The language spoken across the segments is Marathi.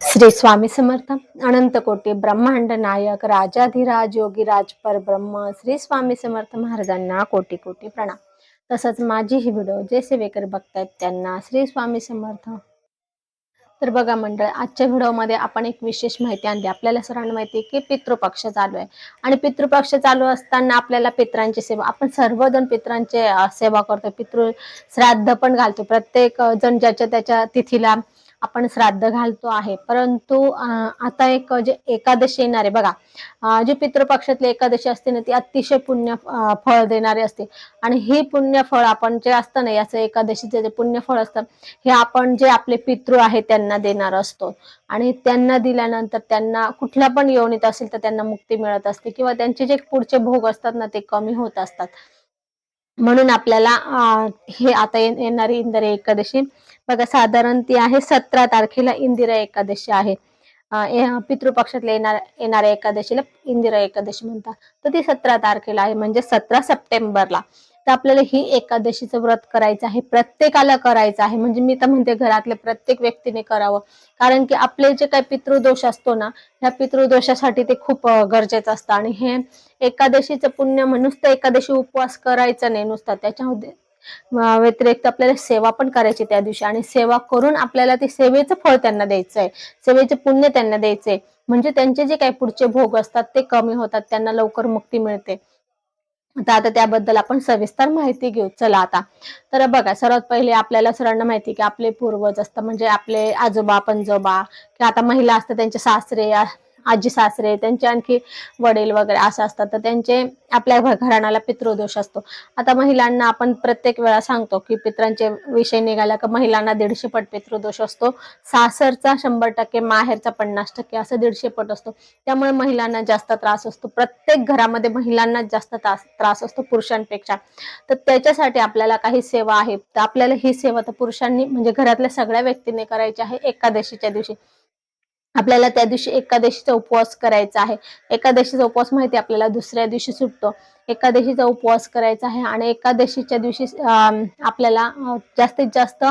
श्री स्वामी समर्थ अनंत कोटी ब्रह्मांड नायक राजाधिराज योगीराज परब्रह्म श्री स्वामी समर्थ महाराजांना कोटी कोटी प्रणाम तसंच माझी ही व्हिडिओ जे सेवेकर बघतायत त्यांना श्री स्वामी समर्थ. तर बघा मंडळ आजच्या व्हिडिओमध्ये आपण एक विशेष माहिती आणली. आपल्याला सर्वांना माहिती आहे की पितृपक्ष चालू आहे. आणि पितृपक्ष चालू असताना आपल्याला पित्रांची सेवा आपण सर्वजण पित्रांचे सेवा करतो पितृ श्राद्ध पण घालतो प्रत्येक जण ज्याच्या त्याच्या तिथीला आपण श्राद्ध घालतो आहे. परंतु आता एक जे एकादशी येणार आहे बघा. जे जी पितृपक्षातली एकादशी असते ना ती अतिशय पुण्य फळ देणारी असते. आणि ही पुण्य फळ आपण जे असतं ना याचं एकादशीचं जे पुण्य फळ असतं हे आपण जे आपले पितृ आहेत त्यांना देणार असतो. आणि त्यांना दिल्यानंतर त्यांना कुठल्या पण योनीत असेल तर त्यांना मुक्ती मिळत असते. किंवा त्यांचे जे पुढचे भोग असतात ना ते कमी होत असतात. म्हणून आपल्याला हे आता ये- येणारी इंदरे एकादशी बघा साधारण ती आहे सतरा तारखेला इंदिरा एकादशी आहे. पितृपक्षातल्या येणार येणाऱ्या एकादशीला इंदिरा एकादशी म्हणतात. तर ती सतरा तारखेला आहे म्हणजे सतरा सप्टेंबरला. तर आपल्याला ही एकादशीचं व्रत करायचं आहे प्रत्येकाला करायचं आहे. म्हणजे मी तर म्हणते घरातल्या प्रत्येक व्यक्तीने करावं. कारण की आपले जे काही पितृदोष असतो ना ह्या पितृदोषासाठी ते खूप गरजेचं असतं. आणि हे एकादशीचं पुण्य म्हणून नुसतं एकादशी उपवास करायचा नाही नुसता. त्याच्यामध्ये व्यतिरिक्त आपल्याला सेवा पण करायची त्या दिवशी. आणि सेवा करून आपल्याला ते सेवेचं फळ त्यांना द्यायचं आहे सेवेचे पुण्य त्यांना द्यायचे म्हणजे त्यांचे जे काही पुढचे भोग असतात ते कमी होतात. त्यांना लवकर मुक्ती मिळते. तर आता त्याबद्दल आपण सविस्तर माहिती घेऊ. चला आता. तर बघा सर्वात पहिले आपल्याला सर्वांना माहिती की आपले पूर्वज असतात. म्हणजे आपले आजोबा पंजोबा किंवा आता महिला असतात त्यांचे सासरे आजी सासरे त्यांचे आणखी वडील वगैरे असं असतात. तर त्यांचे आपल्या घराण्याला पितृदोष असतो. आता महिलांना आपण प्रत्येक वेळा सांगतो की पित्रांचे विषय निघाला का महिलांना दीडशे पट पितृदोष असतो. सासरचा शंभर टक्के माहेरचा पन्नास टक्के असं दीडशे पट असतो. त्यामुळे महिलांना जास्त त्रास असतो. प्रत्येक घरामध्ये महिलांना जास्त त्रास त्रास असतो पुरुषांपेक्षा. तर त्याच्यासाठी आपल्याला काही सेवा आहे तर आपल्याला ही सेवा तर पुरुषांनी म्हणजे घरातल्या सगळ्या व्यक्तींनी करायची आहे एकादशीच्या दिवशी. आपल्याला त्या दिवशी एकादशीचा उपवास करायचा आहे. एकादशीचा उपवास माहिती आपल्याला? दुसऱ्या दिवशी सुटतो. एकादशीचा उपवास करायचा आहे आणि एकादशीच्या दिवशी आपल्याला जास्तीत जास्त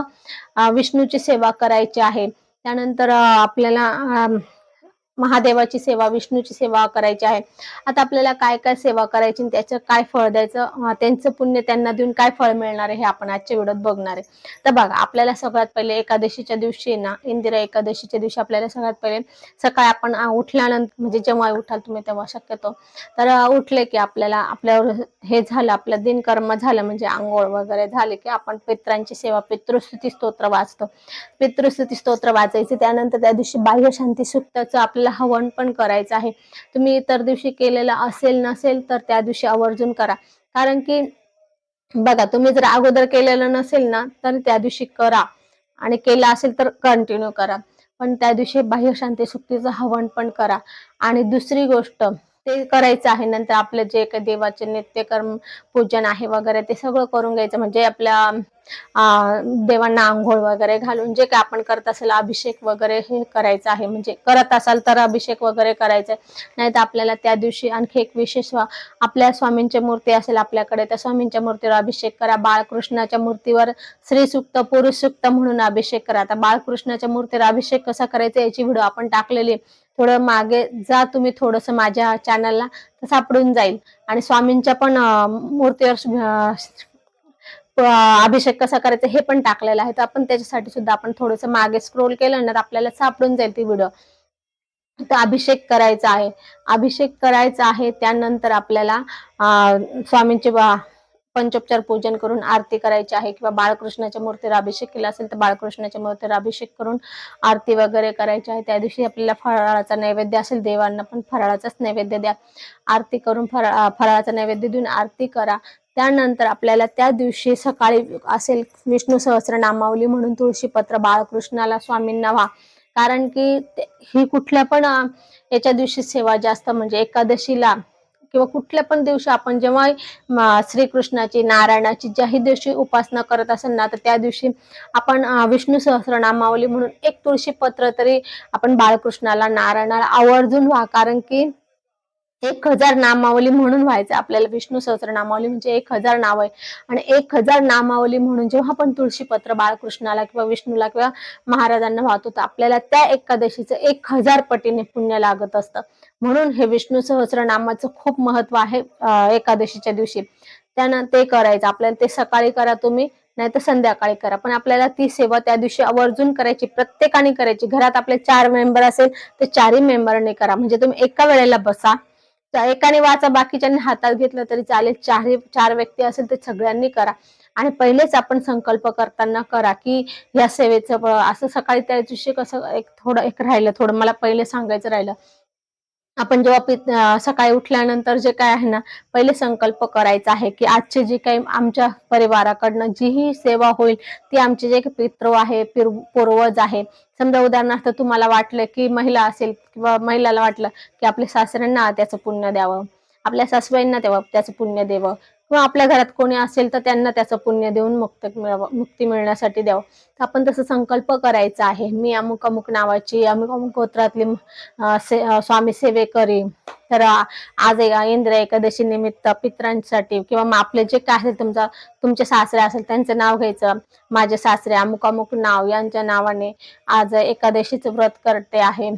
विष्णूची सेवा करायची आहे. त्यानंतर आपल्याला महादेवाची सेवा विष्णूची सेवा करायची आहे. आता आपल्याला काय काय सेवा करायची आणि त्याचं काय फळ द्यायचं? त्यांचं पुण्य त्यांना देऊन काय फळ मिळणार आहे हे आपण आजच्या व्हिडिओत बघणार आहे. तर बघा आपल्याला सगळ्यात पहिले एकादशीच्या दिवशी ना इंदिरा एकादशीच्या दिवशी आपल्याला सगळ्यात पहिले सकाळी आपण उठल्यानंतर म्हणजे जेव्हा उठाल तुम्ही तेव्हा शक्यतो. तर उठले की आपल्याला आपल्यावर हे झालं आपलं दिनकर्म झालं म्हणजे आंघोळ वगैरे झाले की आपण पित्रांची सेवा पितृस्तुती स्तोत्र वाचतो. पितृस्तुती स्तोत्र वाचायचे त्यानंतर त्या दिवशी बाह्य शांती सुक्ताचं आपल्याला हवन पण करायचं आहे. तुम्ही इतर दिवशी केलेलं असेल नसेल तर त्या दिवशी आवर्जून करा. कारण की बघा तुम्ही जर अगोदर केलेलं नसेल ना तर त्या दिवशी करा. आणि केलं असेल तर कंटिन्यू करा. पण त्या दिवशी बाह्य शांती सुक्तीचं हवन पण करा. आणि दुसरी गोष्ट ते करायचं आहे. नंतर आपलं जे काही देवाचे नित्यकर्म पूजन आहे वगैरे ते सगळं करून घ्यायचं. म्हणजे आपल्या देवांना आंघोळ वगैरे घालून जे काय आपण करत असेल अभिषेक वगैरे हे करायचं आहे. म्हणजे करत असाल तर अभिषेक वगैरे करायचं नाही तर आपल्याला त्या दिवशी आणखी एक विशेष आपल्या स्वामींची मूर्ती असेल आपल्याकडे त्या स्वामींच्या मूर्तीवर अभिषेक करा. बाळकृष्णाच्या मूर्तीवर श्री सुक्त पुरुष सुक्त म्हणून अभिषेक करा. आता बाळकृष्णाच्या मूर्तीवर अभिषेक कसा करायचा याची व्हिडिओ आपण टाकलेली थोडं मागे जा तुम्ही थोडस माझ्या चॅनलला तर सापडून जाईल. आणि स्वामींच्या पण मूर्तीवर अभिषेक कसा करायचा हे पण टाकलेलं आहे. तर आपण त्याच्यासाठी सुद्धा आपण थोडस मागे स्क्रोल केलं ना तर आपल्याला सापडून जाईल ती व्हिडिओ तर अभिषेक करायचा आहे. अभिषेक करायचा आहे त्यानंतर आपल्याला स्वामींचे बा- पंचोपचार पूजन करून आरती करायची आहे किंवा बाळकृष्णाच्या मूर्तीवर अभिषेक केला असेल तर बाळकृष्णाच्या मूर्तीवर अभिषेक करून आरती वगैरे करायची आहे. त्या दिवशी आपल्याला फराळाचा नैवेद्य असेल देवांना पण फराळाचाच नैवेद्य द्या. आरती करून फरा फराळाचा नैवेद्य देऊन आरती करा. त्यानंतर आपल्याला त्या दिवशी सकाळी असेल विष्णू सहस्र नामावली म्हणून तुळशीपत्र बाळकृष्णाला स्वामींना व्हा. कारण की ते- ही कुठल्या पण याच्या दिवशी सेवा जास्त म्हणजे एकादशीला किंवा कुठल्या पण दिवशी आपण जेव्हा श्रीकृष्णाची नारायणाची ज्याही दिवशी उपासना करत असेल ना तर त्या दिवशी आपण विष्णू सहस्रनामावली म्हणून एक तुळशी पत्र तरी आपण बाळकृष्णाला नारायणाला आवर्जून व्हा. कारण की एक हजार नामावली म्हणून व्हायचं आपल्याला. विष्णू सहस्र नामावली म्हणजे एक हजार नाव आहे. आणि एक हजार नामावली म्हणून जेव्हा आपण तुळशीपत्र बाळकृष्णाला किंवा विष्णूला किंवा महाराजांना वाहतो तर आपल्याला त्या एकादशीचं एक हजार पटीने पुण्य लागत असतं. म्हणून हे विष्णू सहस्र नामाचं खूप महत्त्व आहे एकादशीच्या दिवशी. त्यानं ते करायचं आपल्याला ते सकाळी करा तुम्ही नाही तर संध्याकाळी करा. पण आपल्याला ती सेवा त्या दिवशी आवर्जून करायची प्रत्येकाने करायची. घरात आपले चार मेंबर असेल तर चारही मेंबरने करा. म्हणजे तुम्ही एका वेळेला बसा. एकाने वाचा बाकीच्यांनी हातात घेतलं तरी चालेल. चार चार व्यक्ती असेल तर सगळ्यांनी करा. आणि पहिलेच आपण संकल्प करताना करा की या सेवेचं असं सकाळी त्या दिवशी कसं एक थोडं एक राहिलं थोडं मला पहिले सांगायचं राहिलं. आपण जेव्हा सकाळी उठल्यानंतर जे काय आहे ना पहिले संकल्प करायचा आहे की आजची जी काही आमच्या परिवाराकडनं जी ही सेवा होईल ती आमचे जे काही पितृ आहे पूर्वज आहे. समजा उदाहरणार्थ तुम्हाला वाटलं की महिला असेल किंवा महिलाला वाटलं की आपल्या सासऱ्यांना त्याचं पुण्य द्यावं आपल्या सासूबाईंना तेव्हा त्याचं पुण्य द्यावं किंवा आपल्या घरात कोणी असेल तर त्यांना त्याचं पुण्य देऊन मुक्त मिळावं मुक्ती मिळण्यासाठी द्यावं. तर आपण तसं संकल्प करायचा आहे. मी अमुक अमुक नावाची अमुक अमुक गोत्रातली से- स्वामी सेवेकरी तर आज एक इंद्र एकादशी निमित्त पित्रांसाठी किंवा मग आपले जे काय असेल तुमचा तुमचे सासरे असेल त्यांचं नाव घ्यायचं. माझे सासरे अमुक अमुक नाव यांच्या नावाने आज एकादशीचं व्रत करते आहे.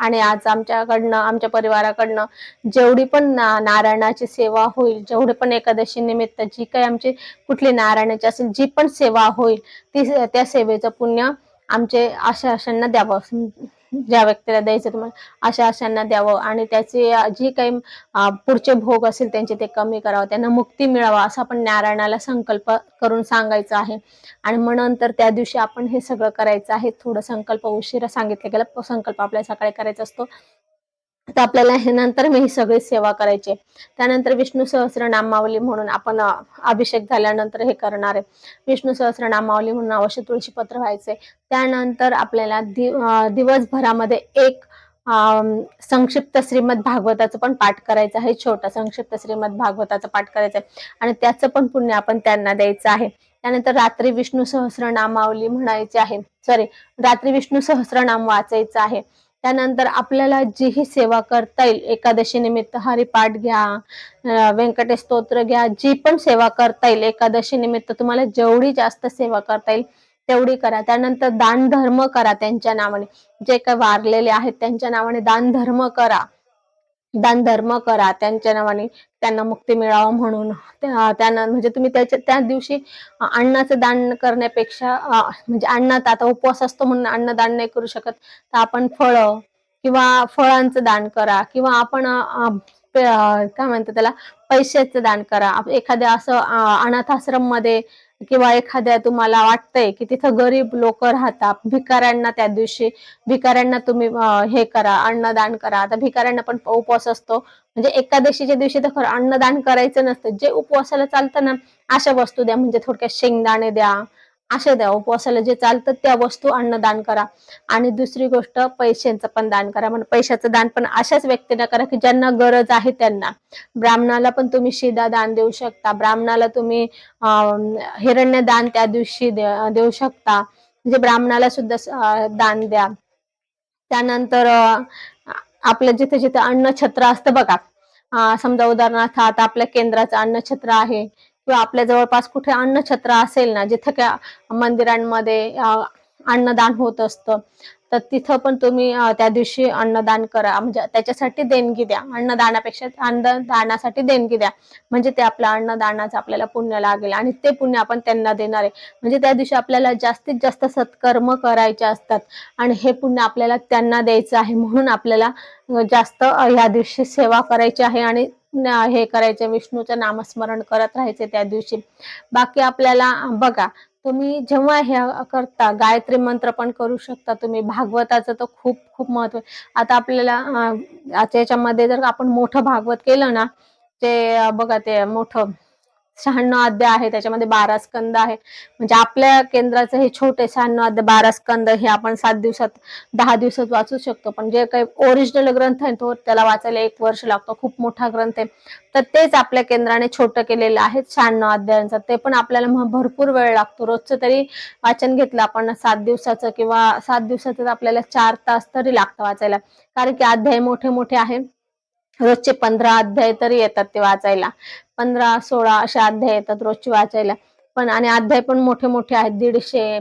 आणि आज आमच्याकडनं आमच्या परिवाराकडनं जेवढी पण ना- नारायणाची सेवा होईल जेवढी पण एकादशी निमित्त जी काही आमची कुठली नारायणाची असेल जी पण सेवा होईल ती त्या सेवेचं पुण्य आमचे आशा आशांना द्यावं. ज्या व्यक्तीला द्यायचं तुम्हाला अशा अशांना द्यावं आणि त्याचे जे काही पुढचे भोग असेल त्यांचे ते कमी करावं त्यांना मुक्ती मिळावा असं आपण नारायणाला संकल्प करून सांगायचं आहे. आणि मग नंतर त्या दिवशी आपण हे सगळं करायचं आहे. थोडं संकल्प उशिरा सांगितलं गेलं संकल्प आपल्याला सकाळी करायचा असतो. तर आपल्याला हे नंतर मी ही सगळी सेवा करायची आहे. त्यानंतर विष्णू सहस्र नामावली म्हणून आपण अभिषेक झाल्यानंतर हे करणार आहे. विष्णू सहस्र नामावली म्हणून अवश्य तुळशी पत्र व्हायचे त्यानंतर आपल्याला दि दिवसभरामध्ये एक संक्षिप्त श्रीमद भागवताचं पण पाठ करायचं आहे. छोटा संक्षिप्त श्रीमद भागवताचं पाठ करायचं आहे. आणि त्याचं पण पुण्य आपण त्यांना द्यायचं आहे. त्यानंतर रात्री विष्णू सहस्र नामावली म्हणायची आहे. सॉरी रात्री विष्णू सहस्र नाम वाचायचं आहे. त्यानंतर आपल्याला जीही सेवा करता येईल. एकादशी निमित्त हरिपाठ घ्या व्यंकटेश स्तोत्र घ्या जी पण सेवा करता येईल एकादशी निमित्त तुम्हाला जेवढी जास्त सेवा करता येईल तेवढी करा. त्यानंतर दान धर्म करा त्यांच्या नावाने. जे काही वारलेले आहेत त्यांच्या नावाने दान धर्म करा. दान धर्म करा त्यांच्या नावाने त्यांना मुक्ती मिळावं म्हणून. त्या- त्यांना म्हणजे तुम्ही त्याच्या त्या दिवशी अन्नाचं दान करण्यापेक्षा म्हणजे अन्नात आता उपवास असतो म्हणून अन्नदान नाही करू शकत. तर आपण फळं किंवा फळांचं दान करा किंवा आपण काय म्हणतात त्याला पैशाचं दान करा. एखाद्या असं अनाथाश्रममध्ये किंवा एखाद्या तुम्हाला वाटतंय की तिथं गरीब लोक राहतात भिकाऱ्यांना त्या दिवशी भिकाऱ्यांना तुम्ही हे करा अन्नदान करा. आता भिकाऱ्यांना पण उपवास असतो. म्हणजे एकादशीच्या दिवशी तर खरं अन्नदान करायचं नसतं. जे उपवासाला चालतं ना अशा वस्तू द्या. म्हणजे थोडक्यात शेंगदाणे द्या असे द्या उपवासाला जे चालतं त्या वस्तू अन्नदान करा. आणि दुसरी गोष्ट पैशांचं पण दान करा. म्हणजे पैशाचं दान पण अशाच व्यक्तींना करा की ज्यांना गरज आहे त्यांना. ब्राह्मणाला पण तुम्ही शिदा दान देऊ शकता. ब्राह्मणाला तुम्ही हिरण्य दान त्या दिवशी देऊ शकता. म्हणजे ब्राह्मणाला सुद्धा दान द्या. त्यानंतर आपलं जिथे जिथे अन्नछत्र असतं बघा. समजा उदाहरणार्थ आता आपल्या केंद्राचं अन्नछत्र आहे. किंवा आपल्या जवळपास कुठे अन्नछत्र असेल ना जिथं काय मंदिरांमध्ये अन्नदान होत असतं तर तिथं पण तुम्ही त्या दिवशी अन्नदान करा. म्हणजे त्याच्यासाठी देणगी द्या. अन्नदानापेक्षा अन्नदानासाठी देणगी द्या. म्हणजे ते आपल्या अन्नदानाचं आपल्याला पुण्य लागेल आणि ते पुण्य आपण त्यांना देणार आहे. म्हणजे त्या दिवशी आपल्याला जास्तीत जास्त सत्कर्म करायचे असतात आणि हे पुण्य आपल्याला त्यांना द्यायचं आहे. म्हणून आपल्याला जास्त या दिवशी सेवा करायची आहे आणि हे करायचे विष्णूचं नामस्मरण करत राहायचे त्या दिवशी. बाकी आपल्याला बघा तुम्ही जेव्हा हे करता गायत्री मंत्र पण करू शकता तुम्ही. भागवताचं तर खूप खूप महत्त्व आहे. आता आपल्याला याच्यामध्ये जर आपण मोठं भागवत केलं ना ते बघा ते मोठं शहाण्णव अध्याय आहे त्याच्यामध्ये बारा स्कंद आहे. म्हणजे आपल्या केंद्राचं हे छोटे शहाण्णव अध्याय बारा स्कंद हे आपण सात दिवसात दहा दिवसात वाचू शकतो. पण जे काही ओरिजिनल ग्रंथ आहे तो त्याला वाचायला एक वर्ष लागतो खूप मोठा ग्रंथ आहे. तर तेच आपल्या केंद्राने छोटं केलेलं आहे शहाण्णव अध्यायांचं. ते पण आपल्याला मग भरपूर वेळ लागतो. रोजचं तरी वाचन घेतलं आपण सात दिवसाचं किंवा सात दिवसाचं आपल्याला चार तास तरी लागतं वाचायला. कारण की अध्याय मोठे मोठे आहे. रोजचे पंधरा अध्याय तरी येतात ते वाचायला. पंधरा सोळा असे अध्याय येतात रोजचे वाचायला. पण आणि अध्याय पण मोठे मोठे आहेत. दीडशे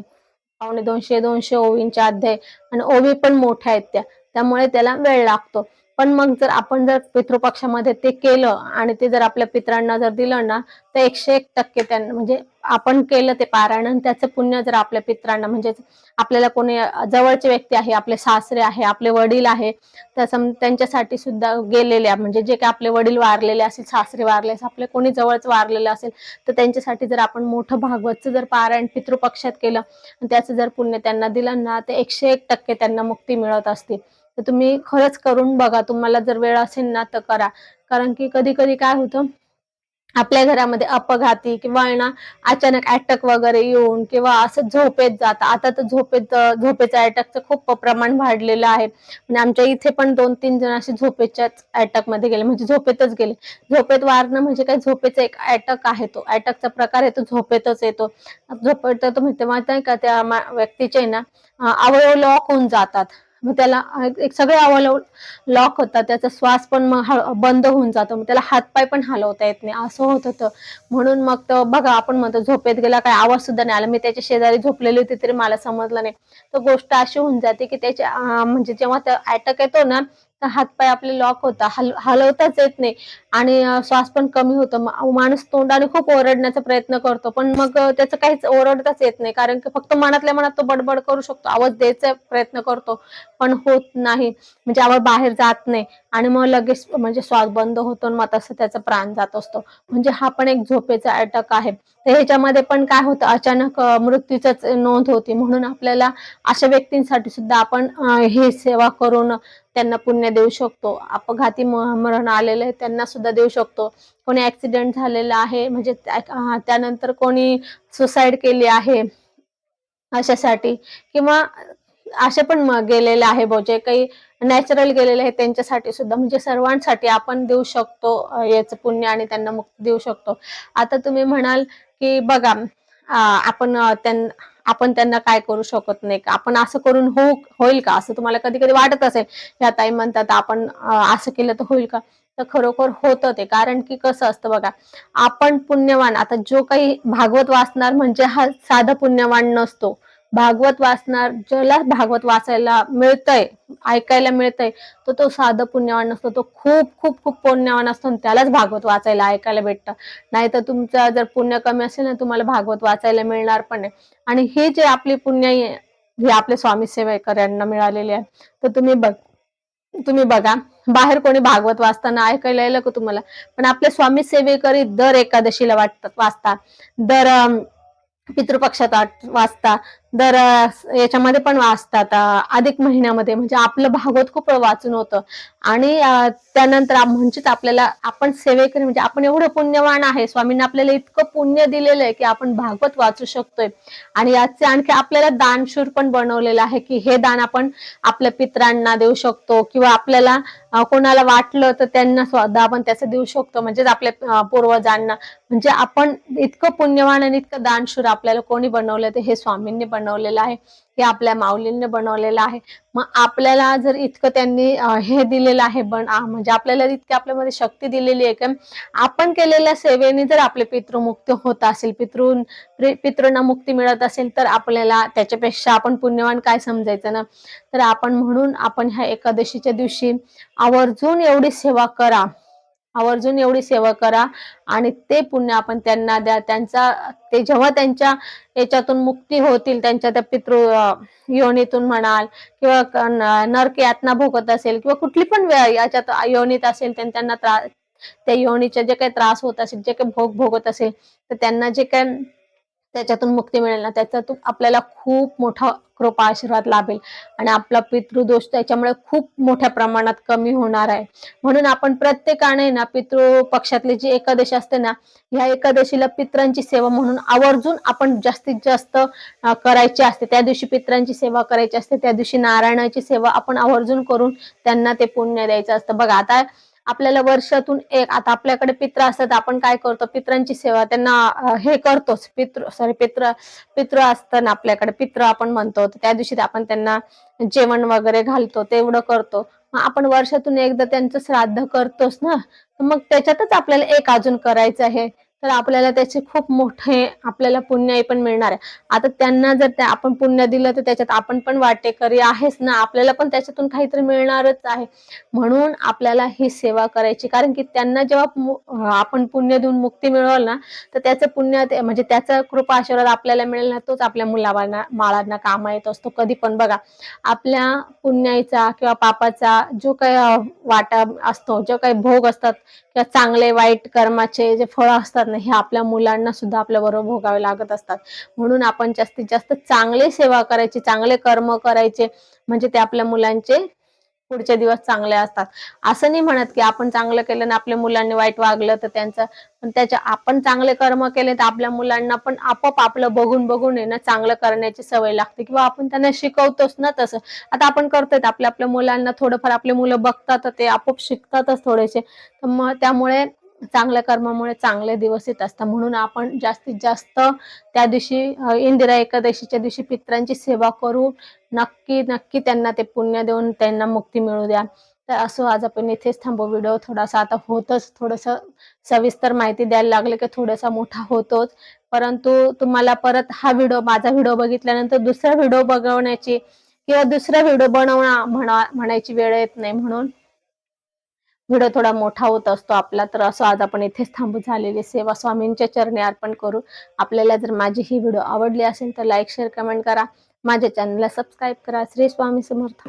पावणे दोनशे दोनशे ओवींचे अध्याय. आणि ओवी पण मोठ्या आहेत त्या. त्यामुळे त्याला वेळ लागतो. पण मग जर आपण जर पितृपक्षामध्ये ते केलं आणि ते जर आपल्या पित्रांना जर दिलं ना तर एकशे एक टक्के त्यांना म्हणजे आपण केलं ते पारायण आणि त्याचं पुण्य जर आपल्या पित्रांना म्हणजे आपल्याला कोणी जवळचे व्यक्ती आहे आपले सासरे आहे आपले वडील आहे तर त्यांच्यासाठी सुद्धा गेलेल्या म्हणजे जे काही आपले वडील वारलेले असतील सासरे वारले असेल आपले कोणी जवळच वारलेले असेल तर त्यांच्यासाठी जर आपण मोठं भागवतचं जर पारायण पितृपक्षात केलं आणि त्याचं जर पुण्य त्यांना दिलं ना तर एकशे एक टक्के त्यांना मुक्ती मिळत असते. तर तुम्ही खरंच करून बघा. तुम्हाला जर वेळ असेल ना तर करा. कारण की कधी कधी काय होतं आपल्या घरामध्ये अपघाती किंवा ना अचानक अटॅक वगैरे येऊन किंवा असं झोपेत जातं. आता तर झोपेत झोपेचं अटॅकचं खूप प्रमाण वाढलेलं आहे. म्हणजे आमच्या इथे पण दोन तीन जण असे झोपेच्याच अटॅकमध्ये गेले. म्हणजे झोपेतच गेले. झोपेत वारणं म्हणजे काय? झोपेचा एक अटॅक आहे तो. अटॅकचा प्रकार आहे तो झोपेतच येतो. झोपेत तर म्हणते माहिती का त्या व्यक्तीचे ना अवयव लॉक होऊन जातात. मग त्याला एक सगळे अवलव लॉक होतात त्याचा श्वास पण मग बंद होऊन जातो. मग त्याला हातपाय पण हलवता येत नाही. असं होत होतं. म्हणून मग तर बघा आपण म्हणतो झोपेत गेला काय आवाज सुद्धा नाही आला. मी त्याच्या शेजारी झोपलेली होती तरी मला समजलं नाही. तर गोष्ट अशी होऊन जाते की त्याच्या म्हणजे जेव्हा त्या अटॅक येतो ना हातपाय आपले लॉक होता हल हलवताच येत नाही. आणि श्वास पण कमी होतो. माणूस तोंडाने खूप ओरडण्याचा प्रयत्न करतो. पण मग त्याचं काहीच ओरडताच येत नाही. कारण की फक्त मनातल्या मनात तो बडबड करू शकतो. आवाज द्यायचा प्रयत्न करतो. पण होत नाही. म्हणजे आवाज बाहेर जात नाही. आणि मग लगेच म्हणजे श्वास बंद होतो मग तसं त्याचा प्राण जात असतो. म्हणजे हा पण एक झोपेचा अटक आहे. तर ह्याच्यामध्ये पण काय होतं? अचानक मृत्यूच नोंद होती. म्हणून आपल्याला अशा व्यक्तींसाठी सुद्धा आपण हे सेवा करून त्यांना पुण्य देऊ शकतो. अपघाती मरण आलेले त्यांना सुद्धा देऊ शकतो. कोणी ऍक्सिडेंट झालेला आहे म्हणजे त्यानंतर कोणी सुसाईड केली आहे अशासाठी किंवा असे पण गेलेले आहे जे काही नॅचरल गेलेले आहे त्यांच्यासाठी सुद्धा म्हणजे सर्वांसाठी आपण देऊ शकतो याचं पुण्य आणि त्यांना मुक्ती देऊ शकतो. आता तुम्ही म्हणाल की बघा आपण त्यांना आपण त्यांना काय करू शकत नाही आपण असं करून हो होईल का? असं तुम्हाला कधी कधी वाटत असेल ह्या ताई म्हणतात आपण असं केलं तर होईल का? तर खरोखर होतं ते. कारण की कसं असतं बघा आपण पुण्यवान आता जो काही भागवत वाचणार म्हणजे हा साधा पुण्यवान नसतो. भागवत वाचणार ज्याला भागवत वाचायला मिळतंय ऐकायला मिळतंय तो तो साधं पुण्यवान नसतो तो खूप खूप खूप पुण्यवान असतो त्यालाच भागवत वाचायला ऐकायला भेटतं. नाही तर तुमचं जर पुण्य कमी असेल ना तुम्हाला भागवत वाचायला मिळणार पण नाही. आणि हे जे आपली पुण्य हे आपले स्वामी सेवेकर यांना मिळालेले आहे. तर तुम्ही बघ तुम्ही बघा बाहेर कोणी भागवत वाचताना ऐकायला येईल का तुम्हाला पण आपले स्वामी सेवेकरी दर एकादशीला वाटतात वाचतात दर पितृपक्षात वाचता. दर याच्यामध्ये पण वाचतात अधिक महिन्यामध्ये. म्हणजे आपलं भागवत खूप वाचून होतं. आणि त्यानंतर म्हणजेच आपल्याला आपण सेवेकरी म्हणजे आपण एवढं पुण्यवान आहे. स्वामींनी आपल्याला इतकं पुण्य दिलेलं आहे की आपण भागवत वाचू शकतोय. आणि याचे आणखी आपल्याला दानशूर पण बनवलेलं आहे की हे दान आपण आपल्या पित्रांना देऊ शकतो. किंवा आपल्याला कोणाला वाटलं तर त्यांना स्वतः आपण त्याचं देऊ शकतो. म्हणजेच आपल्या पूर्वजांना. म्हणजे आपण इतकं पुण्यवान आणि इतकं दानशूर आपल्याला कोणी बनवलं ते हे स्वामींनी बनवलेलं आहे हे आपल्या माऊलींनी बनवलेलं आहे. मग आपल्याला जर इतकं त्यांनी हे दिलेलं आहे बन म्हणजे आपल्याला इतकी आपल्यामध्ये शक्ती दिलेली आहे की आपण केलेल्या सेवेने जर आपले पितृमुक्त होत असेल पितृ पितृंना मुक्ती मिळत असेल तर आपल्याला त्याच्यापेक्षा आपण पुण्यवान काय समजायचं ना? तर आपण म्हणून आपण ह्या एकादशीच्या दिवशी आवर्जून एवढी सेवा करा. आवर्जून एवढी सेवा करा आणि ते पुण्य आपण त्यांना द्या. त्यांचा ते जेव्हा त्यांच्या याच्यातून मुक्ती होतील त्यांच्या त्या पितृ योनीतून म्हणाल किंवा नरक यातना भोगत असेल किंवा कुठली पण याच्यात योनीत असेल त्यांना त्रास त्या योनीचे जे काही त्रास होत असेल जे काही भोग भोगत असेल तर त्यांना जे काही त्याच्यातून मुक्ती मिळेल ना त्याच्यातून आपल्याला खूप मोठा कृपा आशीर्वाद लाभेल. आणि आपला पितृदोष त्याच्यामुळे खूप मोठ्या प्रमाणात कमी होणार आहे. म्हणून आपण प्रत्येकाने ना पितृ पक्षातली जी एकादशी असते ना ह्या एकादशीला पित्रांची सेवा म्हणून आवर्जून आपण जास्तीत जास्त करायची असते. त्या दिवशी पित्रांची सेवा करायची असते. त्या दिवशी नारायणाची सेवा आपण आवर्जून करून त्यांना ते पुण्य द्यायचं असतं. बघा आता आपल्याला वर्षातून एक आता आपल्याकडे पित्र असतात आपण काय करतो? पित्रांची सेवा त्यांना हे करतोच. पित्र सॉरी पित्र पित्र असतं ना आपल्याकडे पित्र आपण म्हणतो. तर त्या दिवशी आपण त्यांना जेवण वगैरे घालतो तेवढं करतो. मग आपण वर्षातून एकदा त्यांचं श्राद्ध करतोच ना? मग त्याच्यातच आपल्याला एक अजून करायचं आहे. तर आपल्याला त्याचे खूप मोठे आपल्याला पुण्य पण मिळणार आहे. आता त्यांना जर त्या आपण पुण्य दिलं तर त्याच्यात आपण पण वाटेकरी आहेच ना आपल्याला पण त्याच्यातून काहीतरी मिळणारच आहे. म्हणून आपल्याला ही सेवा करायची कारण की त्यांना जेव्हा आपण पुण्य देऊन मुक्ती मिळवल ना तर त्याचं पुण्य म्हणजे त्याचा कृपा आशीर्वाद आपल्याला मिळेल ना तोच आपल्या मुलाबांना माळांना कामा येत असतो कधी पण. बघा आपल्या पुण्याचा किंवा पापाचा जो काही वाटा असतो जो काही भोग असतात किंवा चांगले वाईट कर्माचे जे फळ असतात ना हे आपल्या मुलांना सुद्धा आपल्या बरोबर भोगावे लागत असतात. म्हणून आपण जास्तीत जास्त चांगले सेवा करायची चांगले कर्म करायचे म्हणजे ते आपल्या मुलांचे पुढचे दिवस चांगले असतात. असं नाही म्हणत की आपण चांगलं केलं ना आपल्या मुलांनी वाईट वागलं तर त्यांचं पण त्याच्या आपण चांगले कर्म केले तर आपल्या मुलांना पण आपोआप आपलं बघून बघून आहे ना चांगलं करण्याची सवय लागते किंवा आपण त्यांना शिकवतोच ना तसं. आता आपण करतोय आपल्या आपल्या मुलांना थोडंफार आपले मुलं बघतात ते आपोआप शिकतातच थोडेसे. तर मग त्यामुळे चांगल्या कर्मामुळे चांगले दिवस येत असतात. म्हणून आपण जास्तीत जास्त त्या दिवशी इंदिरा एकादशीच्या दिवशी पित्रांची सेवा करू. नक्की नक्की त्यांना ते पुण्य देऊन त्यांना मुक्ती मिळू द्या. तर असं आज आपण इथेच थांबू. व्हिडिओ थोडासा आता होतच. थोडंसं सविस्तर माहिती द्यायला लागले की थोडासा मोठा होतोच. परंतु तुम्हाला परत हा व्हिडिओ माझा व्हिडिओ बघितल्यानंतर दुसरा व्हिडिओ बघवण्याची किंवा दुसरा व्हिडिओ बनवणं म्हणा म्हणायची वेळ येत नाही म्हणून व्हिडिओ थोडा मोठा होत असतो आपला तर असं आज आपण इथेच थांबू झालेली. सेवा स्वामींच्या चरणी अर्पण करू. आपल्याला जर माझी ही व्हिडिओ आवडली असेल तर लाईक शेअर कमेंट करा. माझ्या चॅनलला सबस्क्राईब करा. श्री स्वामी समर्थ.